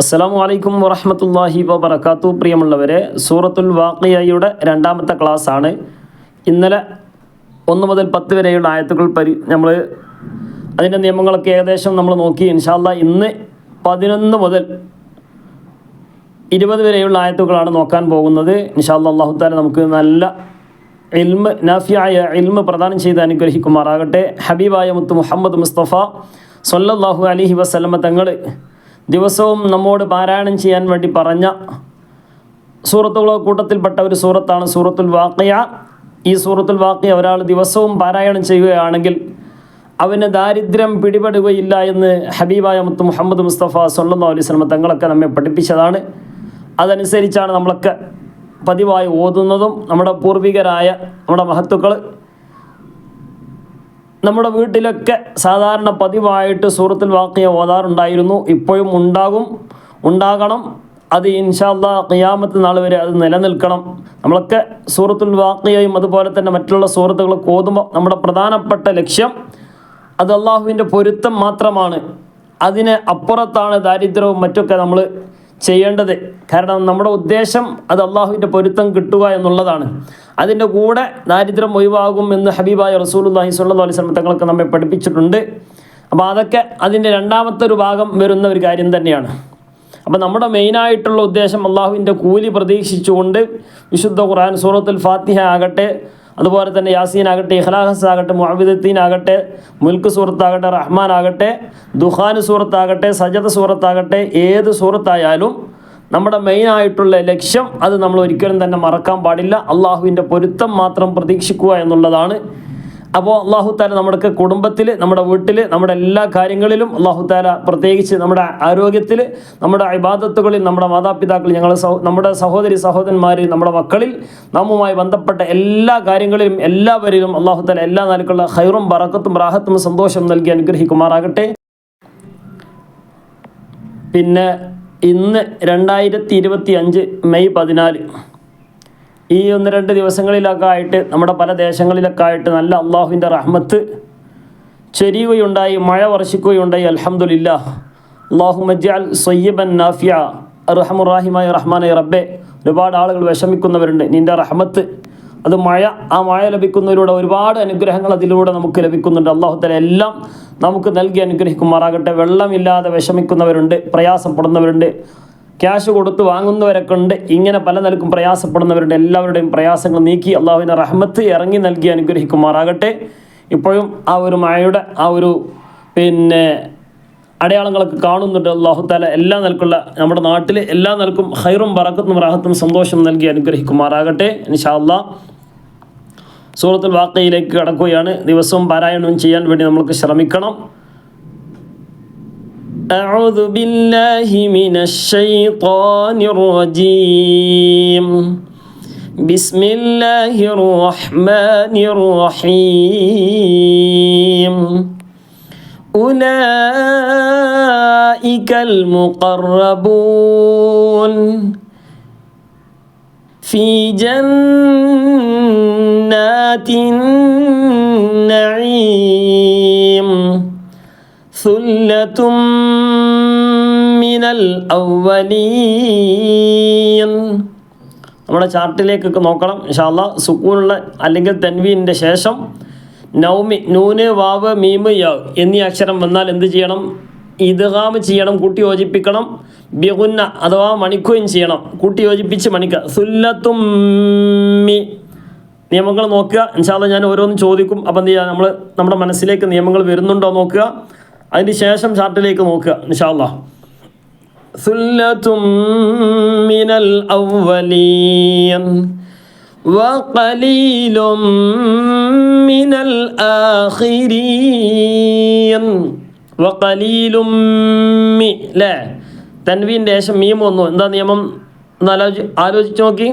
അസ്സലാമു അലൈക്കും വറഹമത്തല്ലാഹി വബർക്കാത്തു പ്രിയമുള്ളവരെ സൂറത്തുൽ വാക്കിയയുടെ രണ്ടാമത്തെ ക്ലാസ് ആണ് ഇന്നലെ ഒന്ന് മുതൽ പത്ത് വരെയുള്ള ആയത്തുകൾ പരി നമ്മൾ അതിന്റെ നിയമങ്ങളൊക്കെ ഏകദേശം നമ്മൾ നോക്കി. ഇൻഷാല്ല ഇന്ന് പതിനൊന്ന് മുതൽ ഇരുപത് വരെയുള്ള ആയത്തുകളാണ് നോക്കാൻ പോകുന്നത്. ഇൻഷാല്ല അള്ളാഹു താല നമുക്ക് നല്ല ഇൽമ് നാഫിയായ ഇൽമ് പ്രദാനം ചെയ്ത് അനുഗ്രഹിക്കുമാറാകട്ടെ. ഹബീബായ മുത്ത് മുഹമ്മദ് മുസ്തഫ സൊല്ലാഹു അലഹി വസ്ലമ തങ്ങൾ ദിവസവും നമ്മോട് പാരായണം ചെയ്യാൻ വേണ്ടി പറഞ്ഞ സൂറത്തുകളോ കൂട്ടത്തിൽപ്പെട്ട ഒരു സൂറത്താണ് സൂറത്തുൽ വാക്കയ ഈ സൂറത്തുൽ വാക്കയ ഒരാൾ ദിവസവും പാരായണം ചെയ്യുകയാണെങ്കിൽ അവന് ദാരിദ്ര്യം പിടിപെടുകയില്ല എന്ന് ഹബീബായ മുത്ത് മുഹമ്മദ് മുസ്തഫ സല്ലാ അലൈഹി സ്വലമ തങ്ങളൊക്കെ നമ്മെ പഠിപ്പിച്ചതാണ്. അതനുസരിച്ചാണ് നമ്മളൊക്കെ പതിവായി ഓതുന്നതും നമ്മുടെ പൂർവികരായ നമ്മുടെ മഹത്തുക്കൾ നമ്മുടെ വീട്ടിലൊക്കെ സാധാരണ പതിവായിട്ട് സൂറത്തിൽ വാക്കിയ ഓതാറുണ്ടായിരുന്നു. ഇപ്പോഴും ഉണ്ടാകും. ഉണ്ടാകണം. അത് ഇൻഷാല്ല ഖിയാമത്ത് നാൾ വരെ അത് നിലനിൽക്കണം. നമ്മളൊക്കെ സൂറത്തുൽ വാക്കിയയും അതുപോലെ തന്നെ മറ്റുള്ള സൂറത്തുകളൊക്കെ ഓതുമ്പോൾ നമ്മുടെ പ്രധാനപ്പെട്ട ലക്ഷ്യം അത് അള്ളാഹുവിന്റെ പൊരുത്തം മാത്രമാണ്. അതിന് അപ്പുറത്താണ് ദാരിദ്ര്യവും മറ്റൊക്കെ നമ്മൾ ചെയ്യേണ്ടത്. കാരണം നമ്മുടെ ഉദ്ദേശം അത് അള്ളാഹുവിന്റെ പൊരുത്തം കിട്ടുക എന്നുള്ളതാണ്. അതിന്റെ കൂടെ ദാരിദ്ര്യം ഒഴിവാകും എന്ന് ഹബീബായ റസൂലുല്ലാഹി സ്വല്ലു അലൈഹി സ്വലം തങ്ങളൊക്കെ നമ്മെ പഠിപ്പിച്ചിട്ടുണ്ട്. അപ്പോൾ അതൊക്കെ അതിന്റെ രണ്ടാമത്തെ ഒരു ഭാഗം വരുന്ന ഒരു കാര്യം തന്നെയാണ്. അപ്പോൾ നമ്മുടെ മെയിനായിട്ടുള്ള ഉദ്ദേശം അള്ളാഹുവിന്റെ കൂലി പ്രതീക്ഷിച്ചുകൊണ്ട് വിശുദ്ധ ഖുർആൻ സൂറത്തുൽ ഫാത്തിഹ ആകട്ടെ അതുപോലെ തന്നെ യാസീൻ ആകട്ടെ ഇഖ്ലാഹസ് ആകട്ടെ മുഹബിദുദ്ദീൻ ആകട്ടെ മുൽക്ക് സൂറത്താകട്ടെ റഹ്മാൻ ആകട്ടെ ദുഹാൻ സൂറത്താകട്ടെ സജത സൂറത്താകട്ടെ ഏത് സൂറത്തായാലും നമ്മുടെ മെയിൻ ആയിട്ടുള്ള ലക്ഷ്യം അത് നമ്മൾ ഒരിക്കലും തന്നെ മറക്കാൻ പാടില്ല. അള്ളാഹുവിന്റെ പൊരുത്തം മാത്രം പ്രതീക്ഷിക്കുക എന്നുള്ളതാണ് അപ്പോൾ അള്ളാഹു താല നമ്മുടെ കുടുംബത്തിൽ നമ്മുടെ വീട്ടിൽ നമ്മുടെ എല്ലാ കാര്യങ്ങളിലും അള്ളാഹു താല പ്രത്യേകിച്ച് നമ്മുടെ ആരോഗ്യത്തിൽ നമ്മുടെ അഭിബാധത്തുകളിൽ നമ്മുടെ മാതാപിതാക്കൾ ഞങ്ങൾ നമ്മുടെ സഹോദരി സഹോദരന്മാർ നമ്മുടെ മക്കളിൽ നമ്മുമായി ബന്ധപ്പെട്ട എല്ലാ കാര്യങ്ങളിലും എല്ലാവരിലും അള്ളാഹു താല എല്ലാ നിലക്കുള്ള ഹൈറും ബറക്കത്തും റാഹത്തും സന്തോഷം നൽകി അനുഗ്രഹിക്കുമാറാകട്ടെ. പിന്നെ ഇന്ന് രണ്ടായിരത്തി ഇരുപത്തി അഞ്ച് മെയ് പതിനാല്. ഈ ഒന്ന് രണ്ട് ദിവസങ്ങളിലൊക്കെ ആയിട്ട് നമ്മുടെ പല ദേശങ്ങളിലൊക്കെ ആയിട്ട് നല്ല അള്ളാഹുവിന്റെ റഹ്മത്ത് ചെരിയുകയുണ്ടായി മഴ വർഷിക്കുകയുണ്ടായി. അലഹമുല്ല അള്ളാഹു മജാൽ സയ്യബൻ നാഫിയ. റഹമുറാഹിമായ റഹ്മാൻ റബ്ബെ ഒരുപാട് ആളുകൾ വിഷമിക്കുന്നവരുണ്ട് നിന്റെ റഹ്മത്ത്. അത് മഴ ആ മഴ ലഭിക്കുന്നതിലൂടെ ഒരുപാട് അനുഗ്രഹങ്ങൾ അതിലൂടെ നമുക്ക് ലഭിക്കുന്നുണ്ട്. അള്ളാഹുത്തല എല്ലാം നമുക്ക് നൽകി അനുഗ്രഹിക്കുമാറാകട്ടെ. വെള്ളമില്ലാതെ വിഷമിക്കുന്നവരുണ്ട് പ്രയാസപ്പെടുന്നവരുണ്ട്. ക്യാഷ് കൊടുത്ത് വാങ്ങുന്നവരൊക്കെ ഉണ്ട് ഇങ്ങനെ പല നിലക്കും പ്രയാസപ്പെടുന്നവരുടെ എല്ലാവരുടെയും പ്രയാസങ്ങൾ നീക്കി അള്ളാഹുവിന്റെ റഹ്മത്ത് ഇറങ്ങി നൽകി അനുഗ്രഹിക്കുമാറാകട്ടെ. ഇപ്പോഴും ആ ഒരു മഴയുടെ ആ ഒരു പിന്നെ അടയാളങ്ങളൊക്കെ കാണുന്നുണ്ട്. അള്ളാഹു താല എല്ലാ നിലക്കുള്ള നമ്മുടെ നാട്ടിലെ എല്ലാ നിലക്കും ഹൈറും ബറക്കത്തും റാഹത്തും സന്തോഷം നൽകി അനുഗ്രഹിക്കുമാറാകട്ടെ. അള്ളാ സൂറത്തുൽ വാക്കയിലേക്ക് കടക്കുകയാണ്. ദിവസവും പാരായണവും ചെയ്യാൻ വേണ്ടി നമ്മൾക്ക് ശ്രമിക്കണം. أعوذ بالله من الشيطان الرجيم. بسم الله الرحمن الرحيم. أولئك المقربون في جنات النعيم. ثلة നമ്മുടെ ചാർട്ടിലേക്കൊക്കെ നോക്കണം. ഇൻഷാല്ല സുക്കൂനുള്ള അല്ലെങ്കിൽ തൻവീന്റെ ശേഷം നൗമി നൂന് വാവ് മീമ് യ എന്നീ അക്ഷരം വന്നാൽ എന്ത് ചെയ്യണം? ഇദ്ഗാമ് ചെയ്യണം കൂട്ടി യോജിപ്പിക്കണം. ബിഗുന്ന അഥവാ മണിക്കുകയും ചെയ്യണം കൂട്ടി യോജിപ്പിച്ച് മണിക്കുക സുല്ലത്തും നിയമങ്ങൾ നോക്കുക. ഇൻഷാല്ല ഞാൻ ഓരോന്നും ചോദിക്കും. അപ്പം എന്ത് ചെയ്യുക നമ്മൾ നമ്മുടെ മനസ്സിലേക്ക് നിയമങ്ങൾ വരുന്നുണ്ടോ നോക്കുക. അതിന് ശേഷം ചാർട്ടിലേക്ക് നോക്കുക. ഇൻഷാല്ലാ സുല്ലത്തും മിനൽ അവലീൻ وقليل من الآخرين وقليل മി അല്ലേ തൻവീൻ്റെ ശേഷം മീം വന്നു എന്താ നിയമം ഒന്ന് ആലോചി ആലോചിച്ച് നോക്കി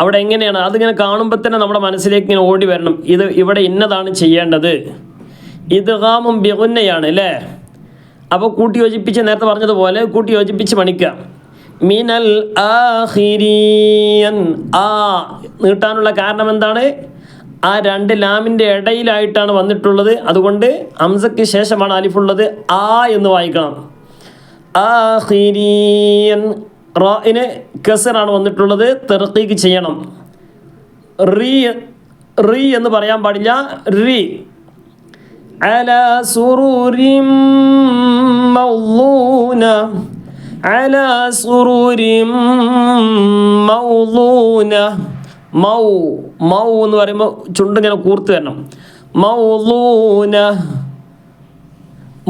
അവിടെ എങ്ങനെയാണ് അതിങ്ങനെ കാണുമ്പോൾ തന്നെ നമ്മുടെ മനസ്സിലേക്ക് ഇങ്ങനെ ഓടി വരണം ഇത് ഇവിടെ ഇന്നതാണ് ചെയ്യേണ്ടത് ഇത് ഹാമും ബിഗുന്നയാണ് അല്ലേ അപ്പോൾ കൂട്ടി യോജിപ്പിച്ച് നേരത്തെ പറഞ്ഞതുപോലെ കൂട്ടി യോജിപ്പിച്ച് പണിക്കുക. മിനൽ ആഹിരിയൻ ആ നീട്ടാനുള്ള കാരണം എന്താണ്? ആ രണ്ട് ലാമിന്റെ ഇടയിലായിട്ടാണ് വന്നിട്ടുള്ളത്. അതുകൊണ്ട് അംസയ്ക്ക് ശേഷമാണ് അലിഫുള്ളത് ആ എന്ന് വായിക്കണം. ആഹിരിയൻ റോയിന് കസറാണ് വന്നിട്ടുള്ളത്. തെർക്കീക്ക് ചെയ്യണം. റീ റീ എന്ന് പറയാൻ പാടില്ല. റീ. على سرور موضونة على سرور موضونة മൗ മൗ എന്ന് പറയുമ്പോൾ ചുണ്ടിങ്ങനെ കൂർത്ത് വരണം മൗലൂന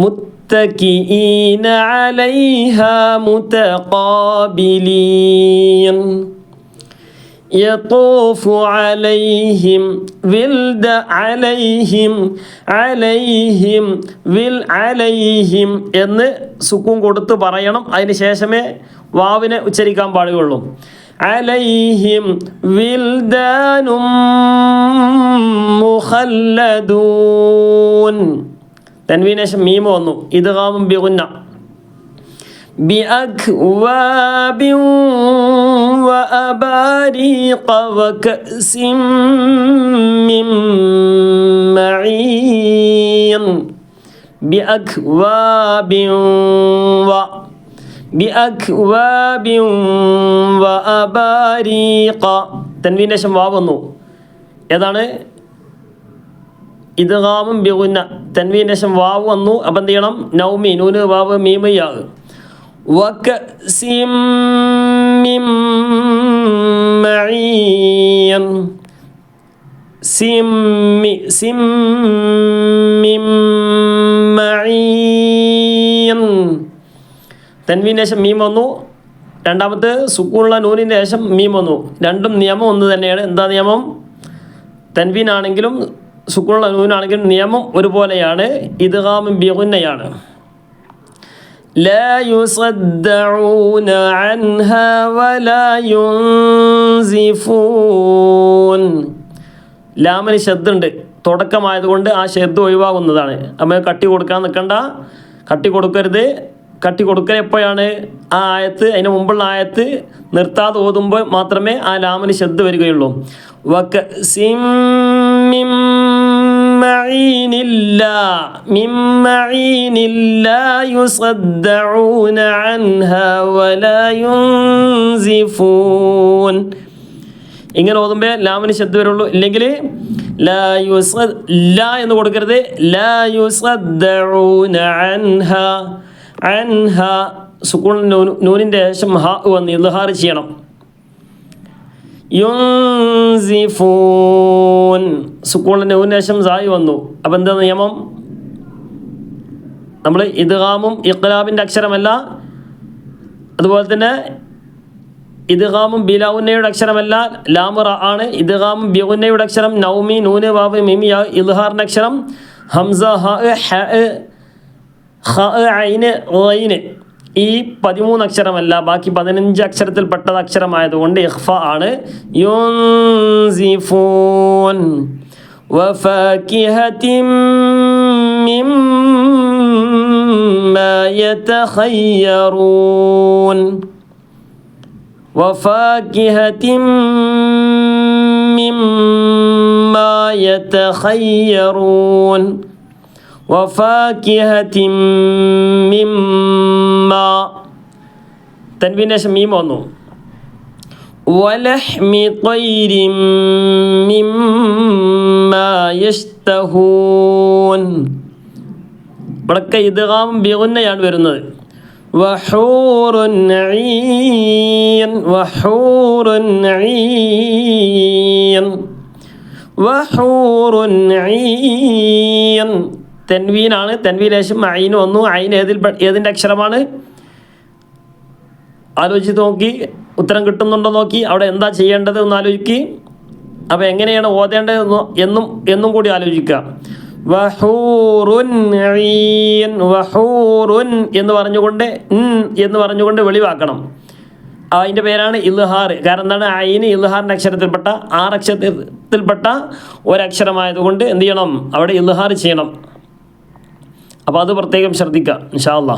മുത്തക്കിഈന അലൈഹ മുതഖാബിലീൻ يطوف عليهم ولد عليهم عليهم വിൽ അലൈഹിം എന്ന് സുക്കും കൊടുത്ത് പറയണം അതിന് ശേഷമേ വാവിനെ ഉച്ചരിക്കാൻ പാടുകയുള്ളൂ അലൈഹിം വിൽദാനും മുഖല്ലദൂൻ തൻവീനേശം മീമ വന്നു ഇത് കാമും ബിഗുന്ന بأكواب وأباريق وكأس من معين بأكواب و بأكواب وأباريق തൻവീൻ്റെ ശേഷം വാവുന്നു ഏതാണ് ഇദ്ഗാമും ബിഗുന്ന തൻവീൻ്റെ ശേഷം വാവ് വന്നു അപ്പം എന്ത് ചെയ്യണം നൗമി നൂന് വാവ് മീമയ്യാവ് وكأس من معين സിമ്മി സിമ്മിം മഈൻ തൻവീൻ്റെ ശേഷം മീം വന്നു രണ്ടാമത്തെ സുക്കൂണുള്ള നൂനിൻ്റെ ശേഷം മീം വന്നു രണ്ടും നിയമം ഒന്ന് തന്നെയാണ് എന്താ നിയമം തൻവീനാണെങ്കിലും സുക്കൂണുള്ള നൂനാണെങ്കിലും നിയമം ഒരുപോലെയാണ് ഇദ്ഗാമും ബിഗുന്നയാണ് لا يصدعون عنها ولا ينزفون ലാമിന് ശബ്ദമുണ്ട് തുടക്കമായതുകൊണ്ട് ആ ശബ്ദം ഒഴിവാകുന്നതാണ് നമ്മൾ കട്ടി കൊടുക്കാൻ നിൽക്കണ്ട കട്ടി കൊടുക്കരുത് കട്ടി കൊടുക്കൽ എപ്പോഴാണ് ആ ആയത്ത് അതിന് മുമ്പുള്ള ആയത്ത് നിർത്താതെ ഓതുമ്പോൾ മാത്രമേ ആ ലാമിന് ശബ്ദം വരികയുള്ളൂ വക്ക സിം മിം معين لا من معين لا يصدعون عنها ولا ينزفون ഇങ്ങനെ ഓതുമ്പോൾ ലാമിന് ശബ്ദ വരുള്ളൂ ഇല്ലെങ്കിൽ ലാ യുസ ലാ എന്ന് കൊടുക്കരുത് ലാ യുസദ്ദഊന അൻഹ അൻഹ സുക്കൂൺ നൂനിൻ്റെ ശേഷം ഹ വന്ന് ഇൽഹാർ ചെയ്യണം യുൻസിഫൂൻ. സുക്കൂണിന്റെ ഉന്നേഷം സായി വന്നു. അപ്പം എന്താ നിയമം? നമ്മൾ ഇദ്ഗാമും ഇഖ്ലാബിന്റെ അക്ഷരമല്ല. അതുപോലെ തന്നെ ഇദ്ഗാമും ബിലൗന്നയുടെ അക്ഷരമല്ല. ലാമുറ ആണ്. ഇദ്ഗാമും ബിഉന്നയുടെ അക്ഷരം. നൗമി നൂന് വാവ് മിമി ഇൽഹാറിന്റെ അക്ഷരം. ഹംസ ഹ ഹ ഐന് ഈ പതിമൂന്ന് അക്ഷരമല്ല ബാക്കി പതിനഞ്ച് അക്ഷരത്തിൽപ്പെട്ടത് അക്ഷരമായതുകൊണ്ട് ഇഖ്ഫ ആണ് യുൻസിഫൂൻ وفاكهة مما يتخيرون وفاكهة مما يتخيرون وفاكهة مما تنبين ميم വന്നു ولحم طير مما يشتهون ഇവിടൊക്കെ ഇദ്ഗാം ബിഗുന്നയാണ് വരുന്നത് وحور عين وحور عين وحور عين തെൻവീനാണ്. തെൻവീലേശം അയിന് വന്നു. അയിന് ഏതിൽ ഏതിന്റെ അക്ഷരമാണ്? ആലോചിച്ച് നോക്കി. ഉത്തരം കിട്ടുന്നുണ്ടോ നോക്കി. അവിടെ എന്താ ചെയ്യേണ്ടത് എന്ന് ആലോചിക്കി. അപ്പോൾ എങ്ങനെയാണ് ഓതേണ്ടത് എന്നും എന്നും കൂടി ആലോചിക്കുക വഹൂറുൻ വഹൂറുൻ എന്ന് പറഞ്ഞുകൊണ്ട് എന്ന് പറഞ്ഞുകൊണ്ട് വെളിവാക്കണം. അതിന്റെ പേരാണ് ഇൽഹാർ. കാരണം എന്താണ്? അയിന് ഇൽഹാറിന്റെ അക്ഷരത്തിൽപ്പെട്ട ആറക്ഷരത്തിൽപ്പെട്ട ഒരക്ഷരമായതുകൊണ്ട് എന്ത് ചെയ്യണം? അവിടെ ഇൽഹാർ ചെയ്യണം. അപ്പോൾ അത് പ്രത്യേകം ശ്രദ്ധിക്കുക ഇൻഷാല്ല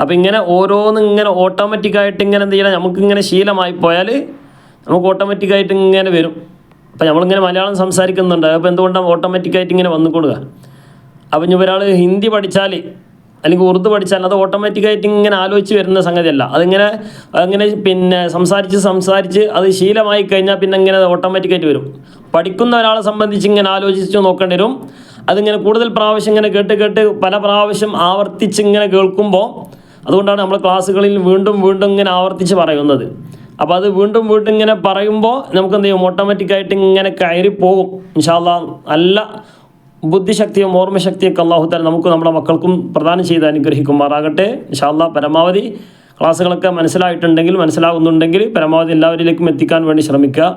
അപ്പോൾ ഇങ്ങനെ ഓരോന്ന് ഇങ്ങനെ ഓട്ടോമാറ്റിക്കായിട്ട് ഇങ്ങനെ എന്ത് ചെയ്യണം? നമുക്കിങ്ങനെ ശീലമായി പോയാൽ നമുക്ക് ഓട്ടോമാറ്റിക്കായിട്ട് ഇങ്ങനെ വരും. അപ്പോൾ നമ്മളിങ്ങനെ മലയാളം സംസാരിക്കുന്നുണ്ട്. അപ്പോൾ എന്തുകൊണ്ടാണ് ഓട്ടോമാറ്റിക്കായിട്ട് ഇങ്ങനെ വന്നുകൊടുക്കുക അപ്പം ഇനി ഒരാൾ ഹിന്ദി പഠിച്ചാൽ അല്ലെങ്കിൽ ഉറുദു പഠിച്ചാൽ അത് ഓട്ടോമാറ്റിക്കായിട്ട് ഇങ്ങനെ ആലോചിച്ച് വരുന്ന സംഗതിയല്ല. അതിങ്ങനെ അങ്ങനെ പിന്നെ സംസാരിച്ച് സംസാരിച്ച് അത് ശീലമായി കഴിഞ്ഞാൽ പിന്നെ ഇങ്ങനെ ഓട്ടോമാറ്റിക്കായിട്ട് വരും. പഠിക്കുന്ന ഒരാളെ സംബന്ധിച്ച് ഇങ്ങനെ ആലോചിച്ച് നോക്കേണ്ടി വരും. അതിങ്ങനെ കൂടുതൽ പ്രാവശ്യം ഇങ്ങനെ കേട്ട് കേട്ട് പല പ്രാവശ്യം ആവർത്തിച്ച് ഇങ്ങനെ കേൾക്കുമ്പോൾ അതുകൊണ്ടാണ് നമ്മൾ ക്ലാസ്സുകളിൽ വീണ്ടും വീണ്ടും ഇങ്ങനെ ആവർത്തിച്ച് പറയുന്നത്. അപ്പോൾ അത് വീണ്ടും വീണ്ടും ഇങ്ങനെ പറയുമ്പോൾ നമുക്ക് എന്ത് ചെയ്യും? ഓട്ടോമാറ്റിക്കായിട്ട് ഇങ്ങനെ കയറി പോകും. ഇൻഷാല്ല നല്ല ബുദ്ധിശക്തിയും ഓർമ്മശക്തിയൊക്കെ അള്ളാഹുത്താൽ നമുക്ക് നമ്മുടെ മക്കൾക്കും പ്രദാനം ചെയ്ത് അനുഗ്രഹിക്കുമാറാകട്ടെ. ഇൻഷാല്ല പരമാവധി ക്ലാസ്സുകളൊക്കെ മനസ്സിലായിട്ടുണ്ടെങ്കിൽ മനസ്സിലാകുന്നുണ്ടെങ്കിൽ പരമാവധി എല്ലാവരിലേക്കും എത്തിക്കാൻ വേണ്ടി ശ്രമിക്കുക.